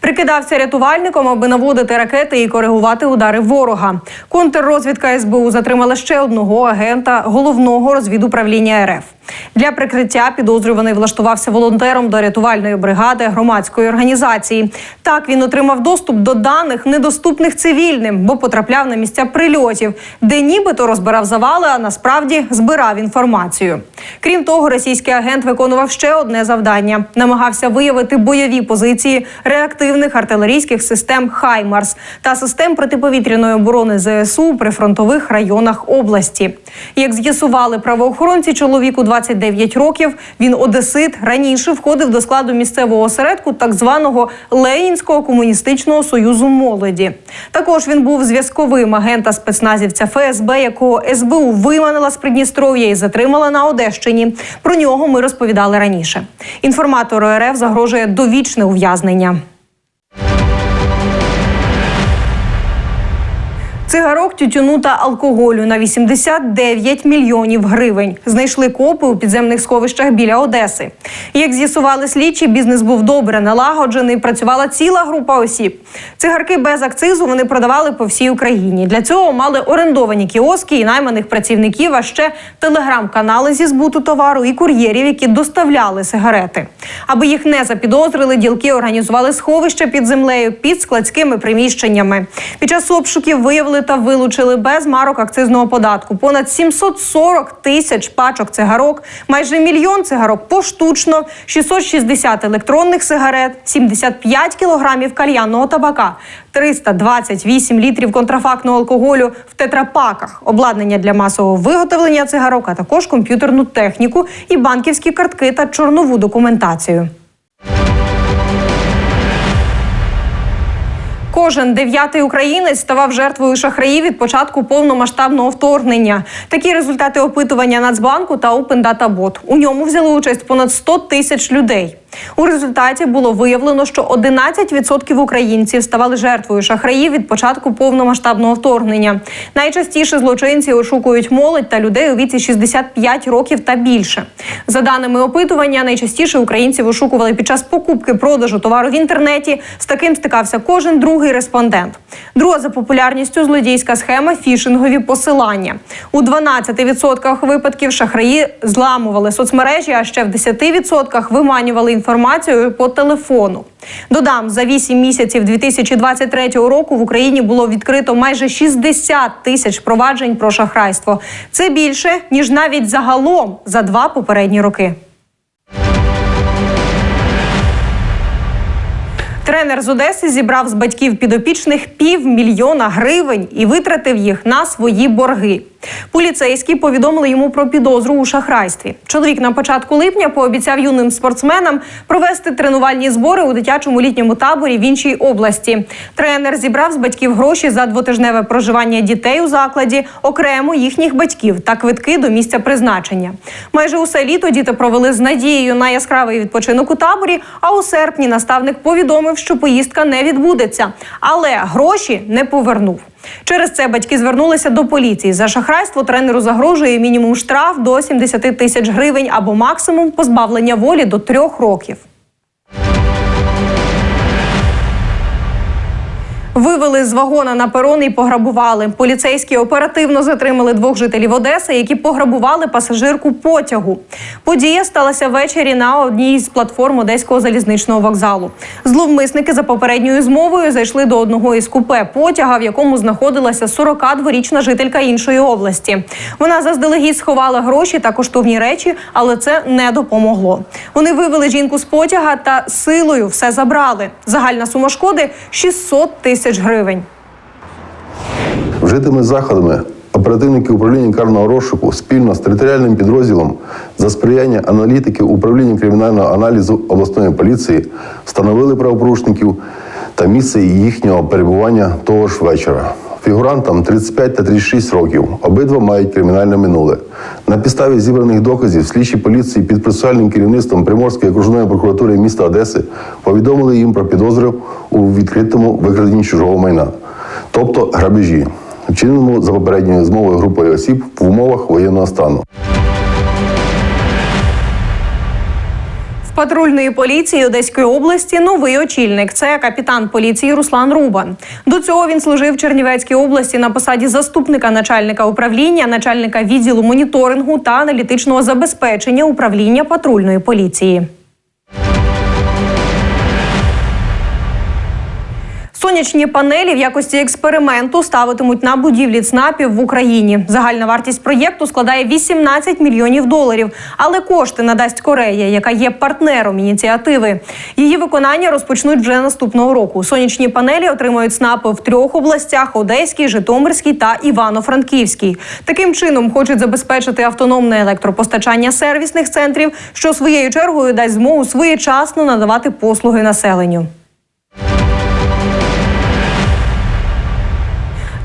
Прикидався рятувальником, аби наводити ракети і коригувати удари ворога. Контррозвідка СБУ затримала ще одного агента головного розвідуправління РФ. Для прикриття підозрюваний влаштувався волонтером до рятувальної бригади громадської організації. Так він отримав доступ до даних, недоступних цивільним, бо потрапляв на місця прильотів, де нібито розбирав завали, а насправді збирав інформацію. Крім того, російський агент виконував ще одне завдання: намагався виявити бойові позиції реактивних артилерійських систем Хаймарс та систем протиповітряної оборони ЗСУ у прифронтових районах області. Як з'ясували правоохоронці, чоловіку 29 років. Він одесит раніше входив до складу місцевого осередку так званого Ленінського комуністичного союзу молоді. Також він був зв'язковим агента спецназівця ФСБ, якого СБУ виманила з Придністров'я і затримала на Одещині. Про нього ми розповідали раніше. Інформатору РФ загрожує довічне ув'язнення. Цигарок, тютюну та алкоголю на 89 мільйонів гривень. Знайшли копи у підземних сховищах біля Одеси. Як з'ясували слідчі, бізнес був добре налагоджений. Працювала ціла група осіб. Цигарки без акцизу вони продавали по всій Україні. Для цього мали орендовані кіоски і найманих працівників, а ще телеграм-канали зі збуту товару і кур'єрів, які доставляли сигарети. Аби їх не запідозрили, ділки організували сховища під землею під складськими приміщеннями. Під час обшуків виявили та вилучили без марок акцизного податку понад 740 тисяч пачок цигарок, майже мільйон цигарок поштучно, 660 електронних сигарет, 75 кілограмів кальянного табака, 328 літрів контрафактного алкоголю в тетрапаках, обладнання для масового виготовлення цигарок, а також комп'ютерну техніку і банківські картки та чорнову документацію. Кожен дев'ятий українець ставав жертвою шахраїв від початку повномасштабного вторгнення. Такі результати опитування Нацбанку та Open Data. У ньому взяли участь понад 100 тисяч людей. У результаті було виявлено, що 11% українців ставали жертвою шахраїв від початку повномасштабного вторгнення. Найчастіше злочинці ошукують молодь та людей у віці 65 років та більше. За даними опитування, найчастіше українців ошукували під час покупки продажу товару в інтернеті. З таким стикався кожен другий респондент. Друга за популярністю злодійська схема фішингові посилання. У 12% випадків шахраї зламували соцмережі, а ще в 10% виманювали інформацію по телефону. Додам, за 8 місяців 2023 року в Україні було відкрито майже 60 тисяч проваджень про шахрайство. Це більше ніж навіть загалом за два попередні роки. Тренер з Одеси зібрав з батьків підопічних півмільйона гривень і витратив їх на свої борги. Поліцейські повідомили йому про підозру у шахрайстві. Чоловік на початку липня пообіцяв юним спортсменам провести тренувальні збори у дитячому літньому таборі в іншій області. Тренер зібрав з батьків гроші за двотижневе проживання дітей у закладі, окремо їхніх батьків та квитки до місця призначення. Майже усе літо діти провели з надією на яскравий відпочинок у таборі. А у серпні наставник повідомив, що поїздка не відбудеться, але гроші не повернув. Через це батьки звернулися до поліції. За шахрайство тренеру загрожує мінімум штраф до 70 тисяч гривень або максимум позбавлення волі до трьох років. Вивели з вагона на перон і пограбували. Поліцейські оперативно затримали двох жителів Одеси, які пограбували пасажирку потягу. Подія сталася ввечері на одній з платформ Одеського залізничного вокзалу. Зловмисники за попередньою змовою зайшли до одного із купе потяга, в якому знаходилася 42-річна жителька іншої області. Вона заздалегідь сховала гроші та коштовні речі, але це не допомогло. Вони вивели жінку з потяга та силою все забрали. Загальна сума шкоди 600 тисяч гривень. Вжитими заходами оперативники управління карного розшуку спільно з територіальним підрозділом за сприяння аналітики управління кримінального аналізу обласної поліції встановили правопорушників та місце їхнього перебування того ж вечора. Фігурантам 35 та 36 років. Обидва мають кримінальне минуле. На підставі зібраних доказів слідчі поліції під процесуальним керівництвом Приморської окружної прокуратури міста Одеси повідомили їм про підозру у відкритому викраденні чужого майна, тобто грабежі, вчиненому за попередньою змовою групою осіб в умовах воєнного стану. Патрульної поліції Одеської області новий очільник. Це капітан поліції Руслан Рубан. До цього він служив в Чернівецькій області на посаді заступника начальника управління, начальника відділу моніторингу та аналітичного забезпечення управління патрульної поліції. Сонячні панелі в якості експерименту ставитимуть на будівлі ЦНАПів в Україні. Загальна вартість проєкту складає 18 мільйонів доларів. Але кошти надасть Корея, яка є партнером ініціативи. Її виконання розпочнуть вже наступного року. Сонячні панелі отримають ЦНАПи в трьох областях: Одеській, Житомирській та Івано-Франківській. Таким чином хочуть забезпечити автономне електропостачання сервісних центрів, що своєю чергою дасть змогу своєчасно надавати послуги населенню.